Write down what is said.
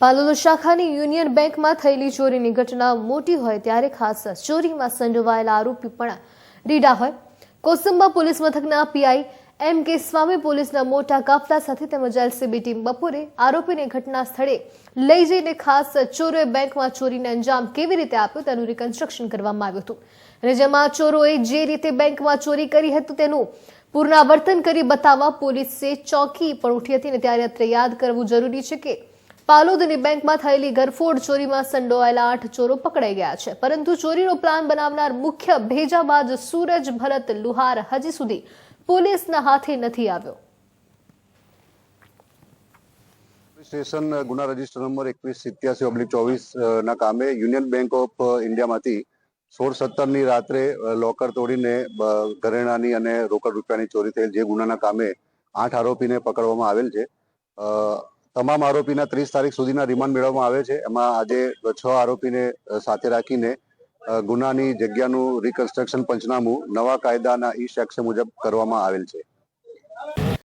પાલોદ શાખાની યુનિયન બેંકમાં થયેલી ચોરીની ઘટના મોટી હોય ત્યારે ખાસ ચોરીમાં સંડોવાયેલા આરોપી પણ રીડા હોય. કોસંબા પોલીસ મથકના પીઆઈ એમ કે સ્વામી પોલીસના મોટા કાફલા સાથે તેમજ એલસીબી ટીમ બપોરે આરોપીને ઘટના સ્થળે લઈ જઈને ખાસ ચોરોએ બેંકમાં ચોરીને અંજામ કેવી રીતે આપ્યો તેનું રિકન્સ્ટ્રક્શન કરવામાં આવ્યું હતું. અને જેમાં ચોરોએ જે રીતે બેંકમાં ચોરી કરી હતી તેનું પુનરાવર્તન કરી બતાવવા પોલીસે ચોકી પણ ઉઠી હતી અને ત્યારે અત્રે યાદ કરવું જરૂરી છે કે પાલોદની બેંકમાં થયેલી ઘરફોડ ચોરીમાં સંડોવાયેલા આઠ ચોરો પકડાઈ ગયા છે. પરંતુ ચોરીનો પ્લાન બનાવનાર મુખ્ય ભેજાબાજ સૂરજ ભરત લુહાર હજી સુધી પોલીસના હાથે નથી આવ્યો. સ્ટેશન, ગુના રજિસ્ટર નંબર એકવીસ, સિત્યાસી ઓબ્લિક ચોવીસ ના કામે યુનિયન બેંક ઓફ ઇન્ડિયામાંથી સોળ સત્તરની રાત્રે લોકર તોડીને ઘરેણાની અને રોકડ રૂપિયાની ચોરી થયેલ જે ગુનાના કામે આઠ આરોપીને પકડવામાં આવેલ છે. તમામ આરોપીના ત્રીસ તારીખ સુધીના રિમાન્ડ મેળવવામાં આવે છે. એમાં આજે છ આરોપીને સાથે રાખીને ગુનાની જગ્યાનું રિકન્સ્ટ્રક્શન પંચનામું, નવા કાયદાના ઈ સેક્શન મુજબ કરવામાં આવેલ છે.